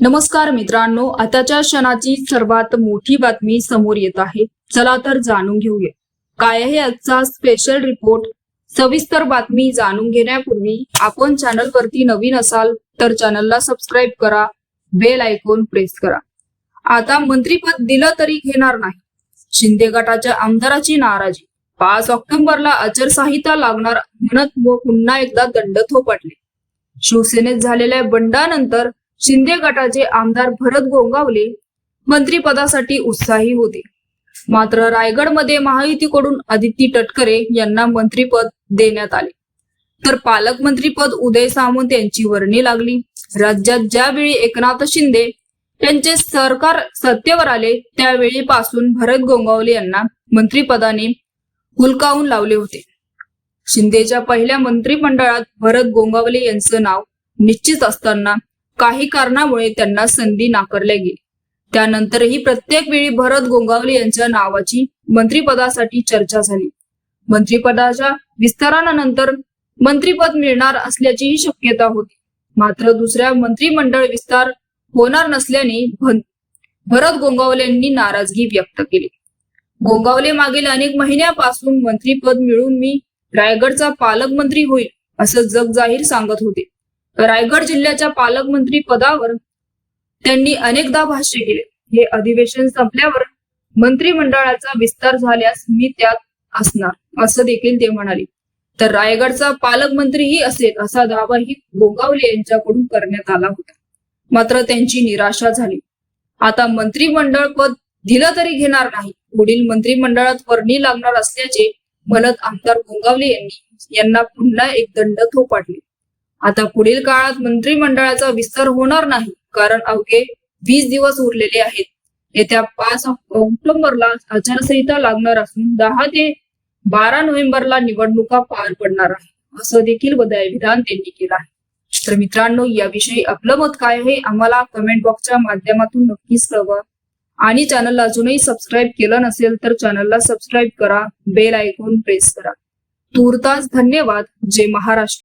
नमस्कार मित्रांनो आताच्या क्षणाची सर्वात मोठी बातमी समोर येत आहे. चला तर जाणून घेऊया. काय आहे आजचा स्पेशल रिपोर्ट सविस्तर बातमी जाणून घेण्यापूर्वी आपण चॅनल वरती नवीन असाल तर चॅनलला सबस्क्राईब करा बेल आयकॉन प्रेस करा. आता मंत्रीपद दिलं तरी घेणार नाही. शिंदे गटाच्या आमदाराची नाराजी. पाच ऑक्टोबरला आचारसंहिता लागणार म्हणत व पुन्हा एकदा दंड थोपटले. शिवसेनेत झालेल्या बंडानंतर शिंदे गटाचे आमदार भरत गोंगावले मंत्रीपदासाठी उत्साही होते. मात्र रायगडमध्ये महायुतीकडून आदित्य टटकरे यांना मंत्रीपद देण्यात आले. तर पालकमंत्रीपद उदय सामंत यांची वर्णी लागली. राज्यात ज्यावेळी एकनाथ शिंदे यांचे सरकार सत्तेवर आले त्यावेळीपासून भरत गोंगावले यांना मंत्रीपदाने हुलकावून लावले होते. शिंदेच्या पहिल्या मंत्रिमंडळात भरत गोंगावले यांचं नाव निश्चित असताना काही कारणामुळे त्यांना संधी नाकारल्या गेली. त्यानंतरही प्रत्येक वेळी भरत गोंगावले यांच्या नावाची मंत्रिपदासाठी चर्चा झाली. मंत्रिपदाच्या विस्तारानंतर मंत्रिपद मिळणार असल्याचीही शक्यता होती. मात्र दुसऱ्या मंत्रिमंडळ विस्तार होणार नसल्याने भरत गोंगावलेंनी नाराजगी व्यक्त केली. गोंगावले मागील अनेक महिन्यापासून मंत्रिपद मिळून मी रायगडचा पालकमंत्री होईल असं जग जाहीर सांगत होते. रायगड जिल्ह्याच्या पालकमंत्री पदावर त्यांनी अनेकदा भाष्य केले. हे अधिवेशन संपल्यावर मंत्रिमंडळाचा विस्तार झाल्यास मी त्यात असणार असं देखील ते म्हणाले. तर रायगडचा पालकमंत्रीही असेल असा दावाही गोगावले यांच्याकडून करण्यात आला होता. मात्र त्यांची निराशा झाली. आता मंत्रिमंडळ पद दिलं तरी घेणार नाही. पुढील मंत्रिमंडळात वर्णी लागणार असल्याचे म्हणत आमदार गोंगावले यांनी यांना पुन्हा एक दंड थोपाटले. आता पुढील काळात मंत्रिमंडळाचा विस्तार होणार नाही कारण अवघे वीस दिवस उरलेले आहेत. येत्या पाच ऑक्टोबरला आचारसंहिता लागणार असून दहा ते बारा नोव्हेंबरला निवडणुका पार पडणार आहे असं देखील विधान त्यांनी केलं आहे. तर मित्रांनो याविषयी आपलं मत काय आहे? आम्हाला कमेंट बॉक्सच्या माध्यमातून नक्कीच कळवा. आणि चॅनलला अजूनही सबस्क्राईब केलं नसेल तर चॅनलला सबस्क्राईब करा. बेल आयकॉन प्रेस करा. तूर्तास धन्यवाद. जय महाराष्ट्र.